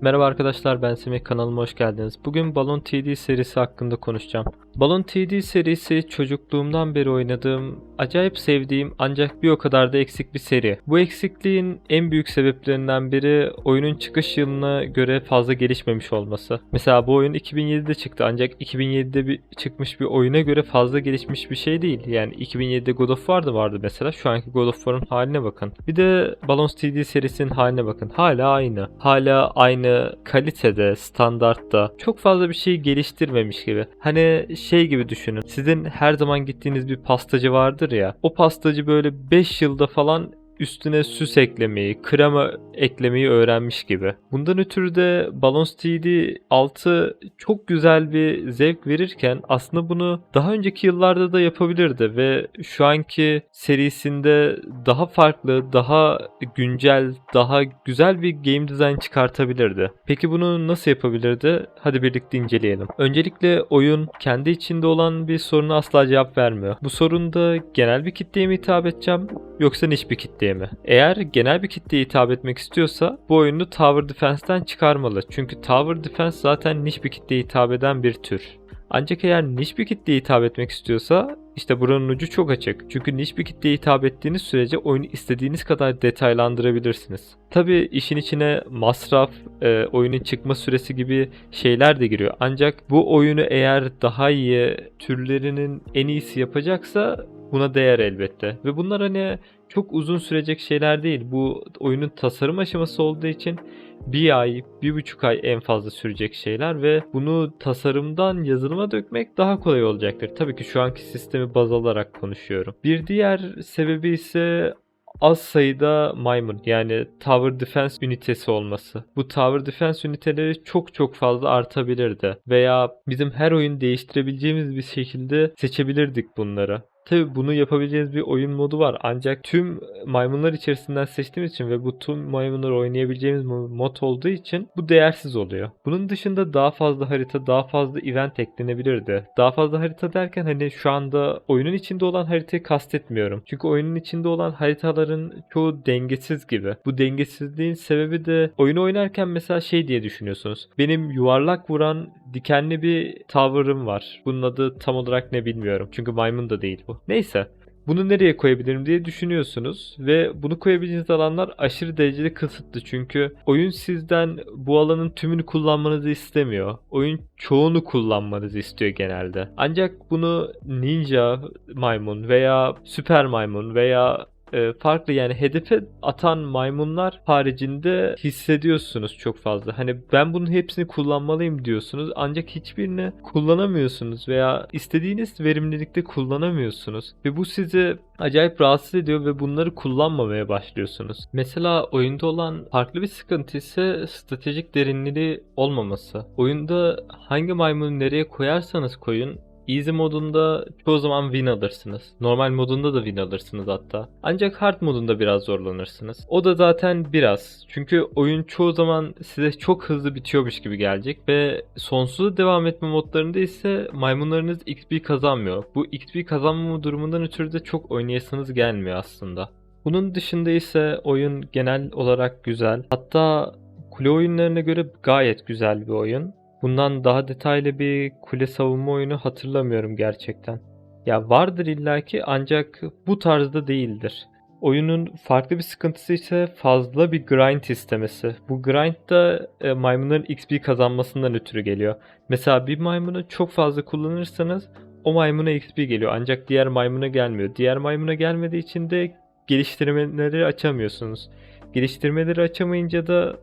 Merhaba arkadaşlar ben Semih kanalıma hoş geldiniz. Bugün Balon TD serisi hakkında konuşacağım. Balon TD serisi çocukluğumdan beri oynadığım, acayip sevdiğim ancak bir o kadar da eksik bir seri. Bu eksikliğin en büyük sebeplerinden biri oyunun çıkış yılına göre fazla gelişmemiş olması. Mesela bu oyun 2007'de çıktı ancak 2007'de bir, çıkmış bir oyuna göre fazla gelişmiş bir şey değil. Yani 2007'de God of War vardı mesela. Şu anki God of War'un haline bakın. Bir de Balons TD serisinin haline bakın. Hala aynı. Hala aynı kalitede, standartta. Çok fazla bir şey geliştirmemiş gibi. Hani şey gibi düşünün. Sizin her zaman gittiğiniz bir pastacı vardır ya. O pastacı böyle 5 yılda falan üstüne süs eklemeyi, krema eklemeyi öğrenmiş gibi. Bundan ötürü de Balance TD 6 çok güzel bir zevk verirken aslında bunu daha önceki yıllarda da yapabilirdi ve şu anki serisinde daha farklı, daha güncel, daha güzel bir game design çıkartabilirdi. Peki bunu nasıl yapabilirdi? Hadi birlikte inceleyelim. Öncelikle oyun kendi içinde olan bir soruna asla cevap vermiyor. Bu sorunda genel bir kitleye mi hitap edeceğim yoksa niş bir kitleye mi? Eğer genel bir kitleye hitap etmek istiyorsa bu oyunu Tower Defense'ten çıkarmalı. Çünkü Tower Defense zaten niş bir kitleye hitap eden bir tür. Ancak eğer niş bir kitleye hitap etmek istiyorsa işte buranın ucu çok açık. Çünkü niş bir kitleye hitap ettiğiniz sürece oyunu istediğiniz kadar detaylandırabilirsiniz. Tabi işin içine masraf, e, oyunun çıkma süresi gibi şeyler de giriyor. Ancak bu oyunu eğer daha iyi türlerinin en iyisi yapacaksa buna değer elbette. Ve bunlar hani çok uzun sürecek şeyler değil. Bu oyunun tasarım aşaması olduğu için bir ay, bir buçuk ay en fazla sürecek şeyler ve bunu tasarımdan yazılıma dökmek daha kolay olacaktır. Tabii ki şu anki sistemi baz alarak konuşuyorum. Bir diğer sebebi ise az sayıda maymun yani Tower Defense ünitesi olması. Bu Tower Defense üniteleri çok çok fazla artabilirdi veya bizim her oyun değiştirebileceğimiz bir şekilde seçebilirdik bunları. Tabi bunu yapabileceğiniz bir oyun modu var. Ancak tüm maymunlar içerisinden seçtiğimiz için ve bu tüm maymunları oynayabileceğimiz mod olduğu için bu değersiz oluyor. Bunun dışında daha fazla harita, daha fazla event eklenebilirdi. Daha fazla harita derken hani şu anda oyunun içinde olan haritayı kastetmiyorum. Çünkü oyunun içinde olan haritaların çoğu dengesiz gibi. Bu dengesizliğin sebebi de oyunu oynarken mesela şey diye düşünüyorsunuz. Benim yuvarlak vuran dikenli bir tower'ım var. Bunun adı tam olarak ne bilmiyorum. Çünkü maymun da değil bu. Neyse. Bunu nereye koyabilirim diye düşünüyorsunuz ve bunu koyabileceğiniz alanlar aşırı derecede kısıtlı çünkü oyun sizden bu alanın tümünü kullanmanızı istemiyor. Oyun çoğunu kullanmanızı istiyor genelde. Ancak bunu ninja maymun veya süper maymun veya e, farklı yani hedefe atan maymunlar haricinde hissediyorsunuz çok fazla. Hani ben bunun hepsini kullanmalıyım diyorsunuz ancak hiçbirini kullanamıyorsunuz veya istediğiniz verimlilikte kullanamıyorsunuz. Ve bu sizi acayip rahatsız ediyor ve bunları kullanmamaya başlıyorsunuz. Mesela oyunda olan farklı bir sıkıntı ise stratejik derinliği olmaması. Oyunda hangi maymunu nereye koyarsanız koyun Easy modunda çoğu zaman win alırsınız. Normal modunda da win alırsınız hatta. Ancak hard modunda biraz zorlanırsınız. O da zaten biraz. Çünkü oyun çoğu zaman size çok hızlı bitiyormuş gibi gelecek ve sonsuza devam etme modlarında ise maymunlarınız XP kazanmıyor. Bu XP kazanmama durumundan ötürü de çok oynayasınız gelmiyor aslında. Bunun dışında ise oyun genel olarak güzel. Hatta kule oyunlarına göre gayet güzel bir oyun. Bundan daha detaylı bir kule savunma oyunu hatırlamıyorum gerçekten. Ya vardır illaki ancak bu tarzda değildir. Oyunun farklı bir sıkıntısı ise fazla bir grind istemesi. Bu grind da e, maymunların XP kazanmasından ötürü geliyor. Mesela bir maymunu çok fazla kullanırsanız o maymuna XP geliyor ancak diğer maymuna gelmiyor. Diğer maymuna gelmediği için de geliştirmeleri açamıyorsunuz. Geliştirmeleri açamayınca da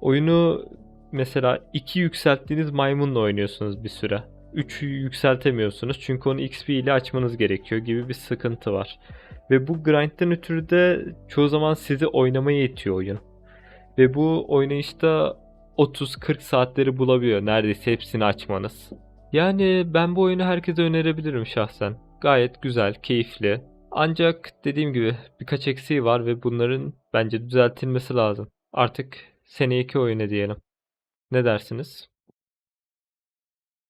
oyunu mesela 2 yükselttiğiniz maymunla oynuyorsunuz bir süre. 3'ü yükseltemiyorsunuz çünkü onu XP ile açmanız gerekiyor gibi bir sıkıntı var. Ve bu grind'den ötürü de çoğu zaman sizi oynamaya itiyor oyun. Ve bu oynayışta 30-40 saatleri bulabiliyor neredeyse hepsini açmanız. Yani ben bu oyunu herkese önerebilirim şahsen. Gayet güzel, keyifli. Ancak dediğim gibi birkaç eksiği var ve bunların bence düzeltilmesi lazım. Artık seneki oyunu diyelim. Ne dersiniz?